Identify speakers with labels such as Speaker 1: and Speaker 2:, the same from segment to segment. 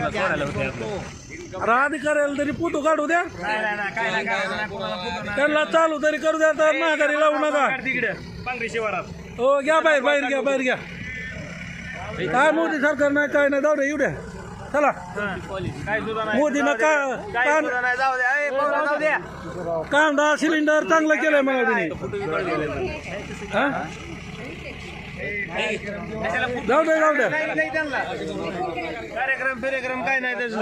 Speaker 1: अरे अधिकाऱ्याला तरी फोटो काढू द्या. त्यांना चालू तरी करू द्या तर माघारी लावू नका.
Speaker 2: शिवारात
Speaker 1: हो घ्या बाहेर बाहेर घ्या बाहेर घ्या. काय मोदी सरकार नाही काय नाही जाऊ दे येऊ द्या. चला.
Speaker 2: काय
Speaker 1: ना
Speaker 2: काय
Speaker 1: कांदा सिलेंडर चांगलं केलंय मला तुम्ही जाऊ दे जाऊ
Speaker 2: त्यांना. कार्यक्रम फिरेक्रम काय नाही त्याचं.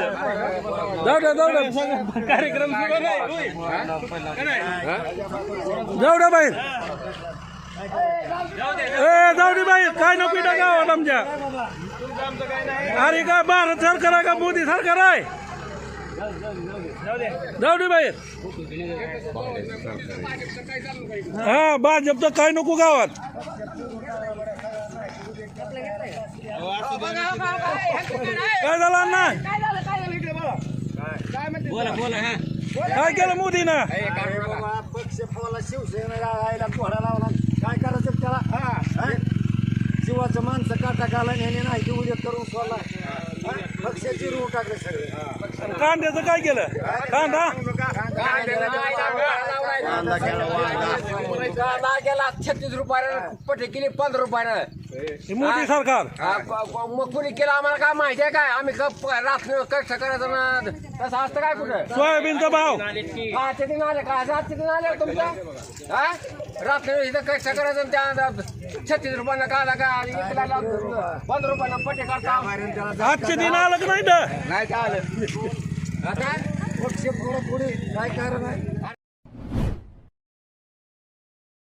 Speaker 1: जाऊ द्या जाऊ द्या
Speaker 2: कार्यक्रम.
Speaker 1: जाऊ द्या बाहेर. ए जाऊ दे बाहेर. काय नको गावात आमच्या
Speaker 2: आमचं काय नाही
Speaker 1: अरे का भारत सरकार आहे का? मोदी सरकार आहे
Speaker 2: जाऊ
Speaker 1: दे बाहेर. हा भाजपचं काय नको गावात. काय झालं अण्णा?
Speaker 2: बोला. बोला हा.
Speaker 1: काय केलं मोदीनं?
Speaker 3: पक्ष फवाला शिवसेना राहायला घोडा लावला. काय करायचं त्याला? हा? जीवाचं माणसं काटा घाला नेणे नाही की उद्या करून सोडला. पक्षाची रूळ टाकले सगळे.
Speaker 1: कांद्याचं काय केलं? कांदा?
Speaker 4: कांदा गेला छत्तीस रुपयानं पटे केली पंधरा रुपयानं
Speaker 1: हे मोदी सरकार.
Speaker 4: हा, प- प- मग कुणी केलं आम्हाला काय माहिती आहे काय? आम्ही कप रात्र कष्ट करायचं ना. तसं असतं काय कुठं?
Speaker 1: सोयाबीनचा भाव.
Speaker 4: हा आले का? दिन आले तुमच्या? हा? रात्र इथं कष्ट करायचं आणि त्या छत्तीस रुपयानं कांदा काय विकला पंधरा रुपयानं पटे करता
Speaker 1: आजचे दिन आलं का नाही
Speaker 4: नाही काय आलं. आता
Speaker 3: पक्ष पुढे काय कारण आहे?